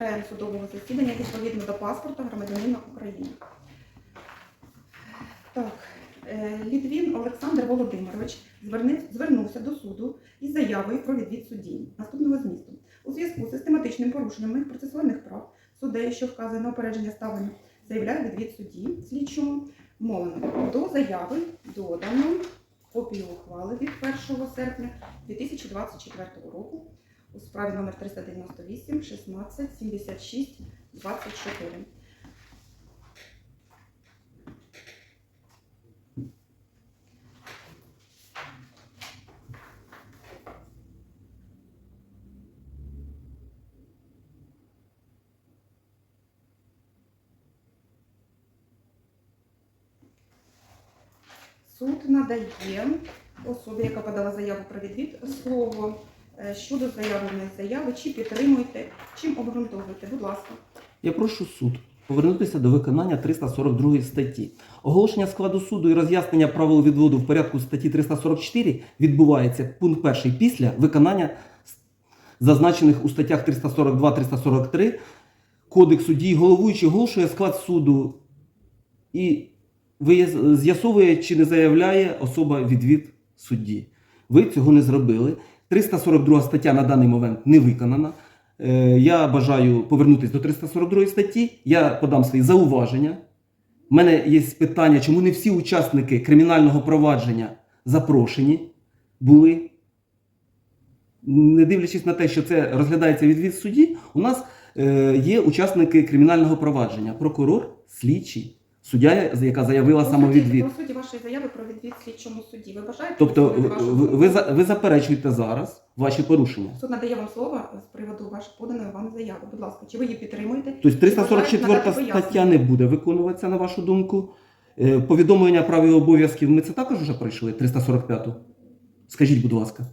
Член судового засідання відповідно до паспорта громадянина України. Так, е, Літвін Олександр Володимирович звернувся до суду із заявою про відвід судді наступного змісту. У зв'язку з систематичним порушенням моїх процесуальних прав суддею, що вказує на опередження ставлення, заявляю відвід судді слідчому мовленому. До заяви додано копію ухвали від 1 серпня 2024 року у справі номер 398 16 76 24. Суд надає особі, яка подала заяву про відвід, слово щодо заявленої заяви, чи підтримуєте, чим обґрунтовуєте. Будь ласка. Я прошу суд повернутися до виконання 342 статті. Оголошення складу суду і роз'яснення правил відводу в порядку статті 344 відбувається пункт перший після виконання зазначених у статтях 342-343 Кодексу дій головуючий оголошує склад суду і з'ясовує, чи не заявляє особа відвід судді. Ви цього не зробили. 342 стаття на даний момент не виконана. Е, Я бажаю повернутися до 342 статті. Я подам свої зауваження. У мене є питання, чому не всі учасники кримінального провадження запрошені були. Не дивлячись на те, що це розглядається відвід судді, у нас е, є учасники кримінального провадження: прокурор, слідчий, суддя, яка заявила По самовідвід. По суті вашої заяви про відвід слідчому судді. Ви бажаєте Тобто ви, ви, ви заперечуєте зараз ваші порушення. Суд надає вам слово з приводу вашої поданої вам заяви. Будь ласка, чи ви її підтримуєте? Тобто 344 стаття не буде виконуватися, на вашу думку. Е, Повідомлення прав і обов'язків ми це також вже пройшли, 345-ту. Скажіть, будь ласка.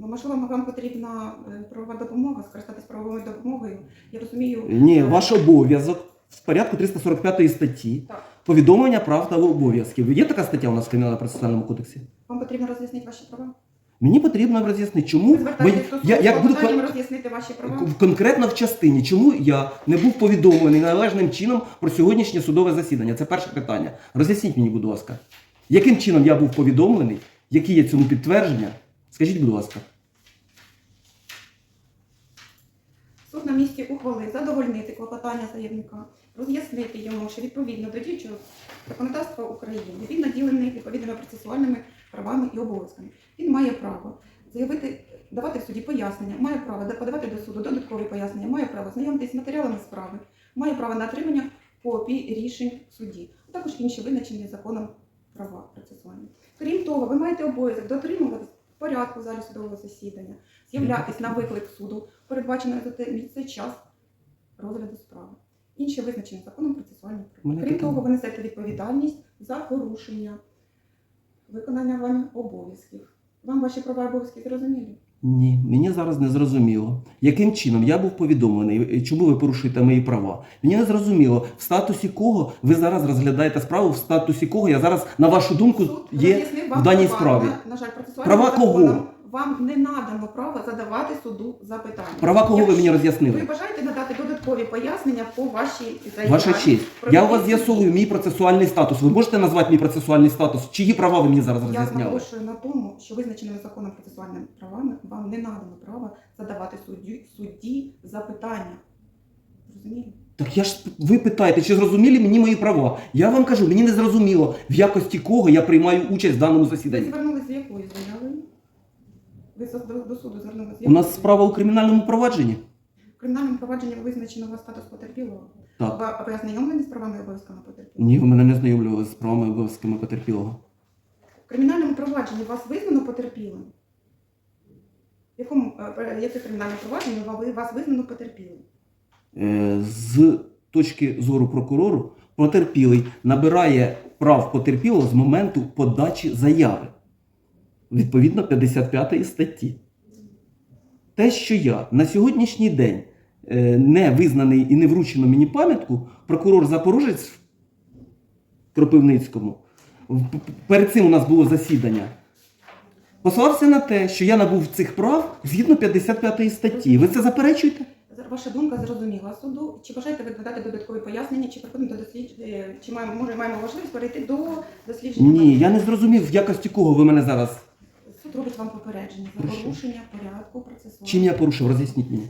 Ну, Можливо, вам потрібна е, правова допомога, скористатись правовою допомогою. Я розумію. Ні, е, ваш обов'язок в порядку 345 статті. Так. Повідомлення прав та обов'язків. Є така стаття у нас в кримінально-процесуальному кодексі? Вам потрібно роз'яснити ваші права? Мені потрібно роз'яснити, чому Ви звертаєтесь до я, як буду кон- роз'яснити ваші права? конкретно в частині, чому я не був повідомлений належним чином про сьогоднішнє судове засідання? Це перше питання. Роз'ясніть мені, будь ласка, яким чином я був повідомлений, які є цьому підтвердження? Скажіть, будь ласка. Суд на місці ухвалив задовольнити клопотання заявника, роз'яснити йому, що відповідно до діючого законодавства України він наділений відповідними процесуальними правами і обов'язками. Він має право заявити, давати в суді пояснення, має право подавати до суду додаткові пояснення, має право знайомитися з матеріалами справи, має право на отримання копій рішень в суді, а також інші визначені законом права процесуальні. Крім того, ви маєте обов'язок дотримуватись порядку в залі судового засідання, з'являтись на виклик суду, передбачено за те місце час розгляду справи. Інші визначені законом процесуальні права. Крім того, ви несете відповідальність за порушення виконання вами обов'язків. Вам ваші права і обов'язки зрозумілі? Ні, мені зараз не зрозуміло, яким чином я був повідомлений, е, чому ви порушуєте мої права. Мені не зрозуміло, в статусі кого ви зараз розглядаєте справу, в статусі кого я зараз, на вашу думку, є в даній справі. На, жаль, Права кого? Вам не надано право задавати суду запитання. Права кого ви мені роз'яснили? Ви бажаєте надати додаткові пояснення по вашій заяві? Ваша честь, я у вас з'ясовую мій процесуальний статус. Ви можете назвати мій процесуальний статус? Чиї права ви мені зараз Я роз'ясняли? наголошую на тому, що визначеними законом процесуальними правами вам не надано право задавати судді, судді запитання. Розумієте? Так я ж ви питаєте, чи зрозуміли мені мої права? Я вам кажу, мені не зрозуміло, в якості кого я приймаю участь в даному Ви засіданні. звернулися з якою заявою? Ви до, суду звернулися У нас справа у кримінальному провадженні. В кримінальному провадженні визначено статус потерпілого. Так. Ви, ви ознайомлені з правами і обов'язками потерпілого? Ні, ви мене не знайомлювали з правами і обов'язками потерпілого. В кримінальному провадженні вас визнано потерпілим? В якому е, яке кримінальне провадження вас визнано потерпілим? Е, З точки зору прокурору, потерпілий набирає прав потерпілого з моменту подачі заяви. Відповідно 55 статті. Те, що я на сьогоднішній день е, не визнаний і не вручено мені пам'ятку, прокурор Запорожець в Кропивницькому, перед цим у нас було засідання, послався на те, що я набув цих прав згідно 55 статті. Ви це заперечуєте? Ваша думка зрозуміла суду. Чи бажаєте ви надати додаткові пояснення, чи приходимо до дослідження, чи маємо, може, маємо можливість перейти до дослідження? Ні, я не зрозумів, в якості кого ви мене зараз. Суд робить вам попередження за порушення порядку процесуального. Чим я порушив? Роз'ясніть мені.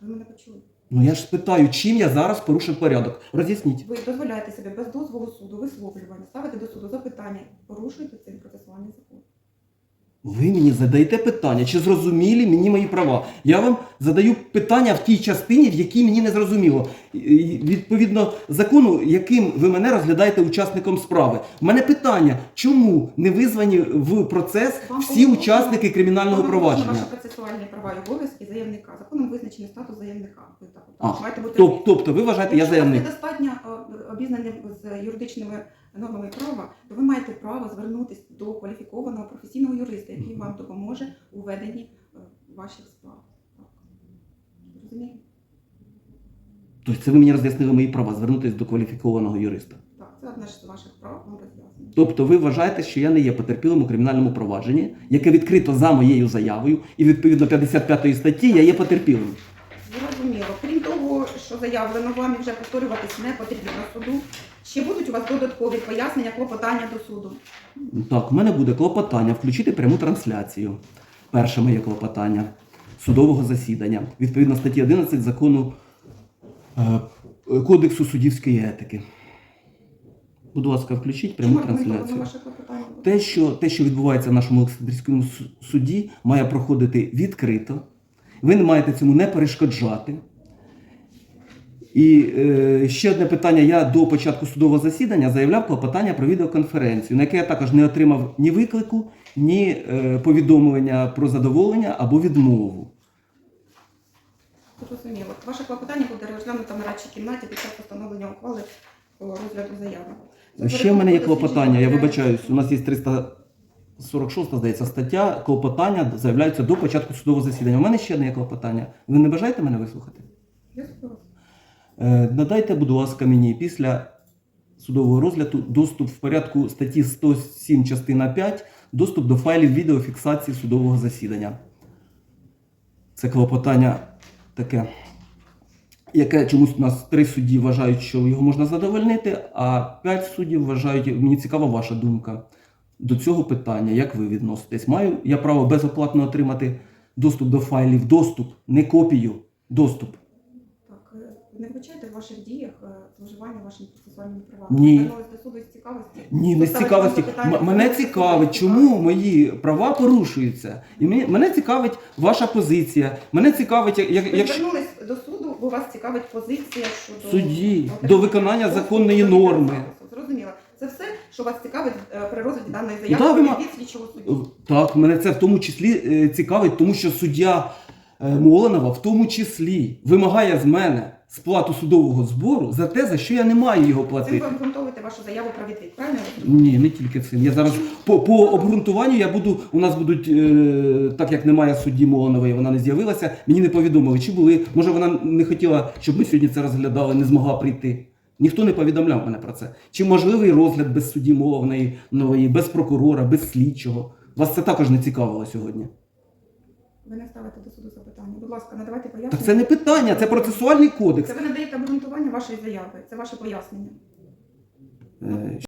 Ви мене почули. Ну я ж питаю, чим я зараз порушив порядок? Роз'ясніть. Ви дозволяєте собі без дозволу суду висловлювання, ставити до суду запитання, порушуєте цим процесуальний закон. Ви мені задаєте питання, чи зрозумілі мені мої права. Я вам задаю питання в тій частині, в якій мені не зрозуміло. І, Відповідно закону, яким ви мене розглядаєте учасником справи. У мене питання, чому не визвані в процес Вам всі учасники кримінального провадження? Ваші процесуальні права і обов'язки заявника. Законом визначений статус заявника. Ви так от А, маєте бути Тоб- Тобто ви вважаєте, я Якщо ви заявник? недостатньо е, обізнані з юридичними нормами права, то ви маєте право звернутися до кваліфікованого професійного юриста, який вам допоможе у веденні е, ваших справ. Розумієте? Тобто це ви мені роз'яснили мої права, звернутися до кваліфікованого юриста. Так, це одне з ваших прав, вам роз'яснено. Тобто ви вважаєте, що я не є потерпілим у кримінальному провадженні, яке відкрито за моєю заявою, і відповідно 55 статті я є потерпілим. Зрозуміло. Крім того, що заявлено вам і вже повторюватись не потрібно суду. Чи будуть у вас додаткові пояснення, клопотання до суду? Так, в мене буде клопотання включити пряму трансляцію. Перше моє клопотання судового засідання відповідно статті 11 закону е, Кодексу суддівської етики. Будь ласка, включіть пряму Чому трансляцію. ваше клопотання? Те, що, те, що відбувається в нашому Олександрійському су- суді, має проходити відкрито. Ви не маєте цьому не перешкоджати. І е, ще одне питання. Я до початку судового засідання заявляв клопотання про відеоконференцію, на яке я також не отримав ні виклику, ні е, повідомлення про задоволення або відмову. Зрозуміло. Ваше клопотання буде розглянуто в нарадчій кімнаті під час постановлення ухвали по розгляду заяви. Ще в мене є клопотання, я вибачаюсь. У нас є 346, здається, стаття. Клопотання заявляються до початку судового засідання. У мене ще одне є клопотання. Ви не бажаєте мене вислухати? Я Надайте, будь ласка, мені після судового розгляду доступ в порядку статті 107 частина 5, доступ до файлів відеофіксації судового засідання. Це клопотання таке, яке чомусь у нас три судді вважають, що його можна задовольнити, а п'ять суддів вважають, мені цікава ваша думка до цього питання, як ви відноситесь. Маю я право безоплатно отримати доступ до файлів, доступ, не копію, доступ. Е, вбачайте в ваших діях е, зловживання вашими процесуальними правами. Ні. До суду з цікавості. Ні, не з цікавості. Мене цікавить, чому мої права порушуються. І мені- мене цікавить ваша позиція. Мене цікавить, як, як, Ви якщо звернулись до суду, бо вас цікавить позиція щодо Судді, до виконання законної норми. Зрозуміло. Це все, що вас цікавить е, при розгляді даної заяви Да, ви від слідчого судді. так, мене це в тому числі е, цікавить, тому що суддя е, Молонова в тому числі вимагає з мене сплату судового збору за те, за що я не маю його Цим платити. ви обґрунтовуєте вашу заяву про відвід. Правильно я розумію? Ні, не тільки цим. Я зараз по, по обґрунтуванню я буду. У нас будуть, е, так як немає судді Молонової, вона не з'явилася. Мені не повідомили, чи були. Може, вона не хотіла, щоб ми сьогодні це розглядали, не змогла прийти. Ніхто не повідомляв мене про це. Чи можливий розгляд без судді Моловної, нової, без прокурора, без слідчого? Вас це також не цікавило сьогодні. Ви не ставите до суду запитання. Будь ласка, надавайте пояснення. Так це не питання, це процесуальний кодекс. Це ви надаєте обґрунтування вашої заяви. Це ваше пояснення. Е,